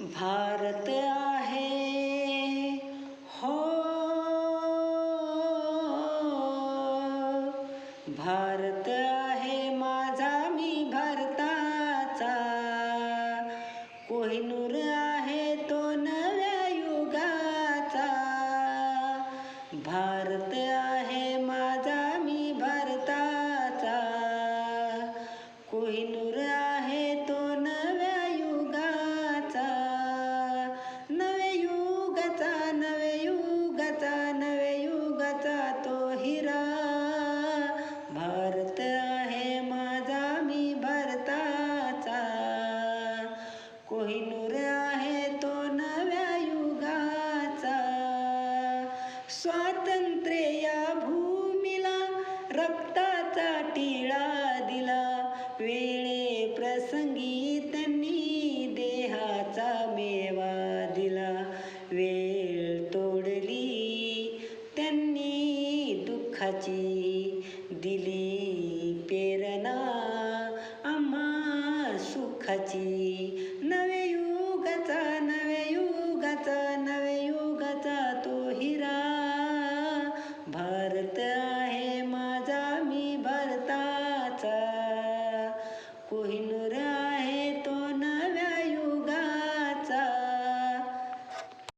भारत आहे. हो. भारत आहे माझा मी भारताचा. कोहिनूर आहे तो नव्या युगाचा. भारत आहे माझा मी भारताचा. कोहिनूर कोहिनूर आहे तो नव्या युगाचा. स्वातंत्र्य या भूमीला रक्ताचा टिळा दिला. वेळे प्रसंगी त्यांनी देहाचा मेवा दिला. वेळ तोडली त्यांनी दुःखाची दिली प्रेरणा. आम्हा सुखाची ರ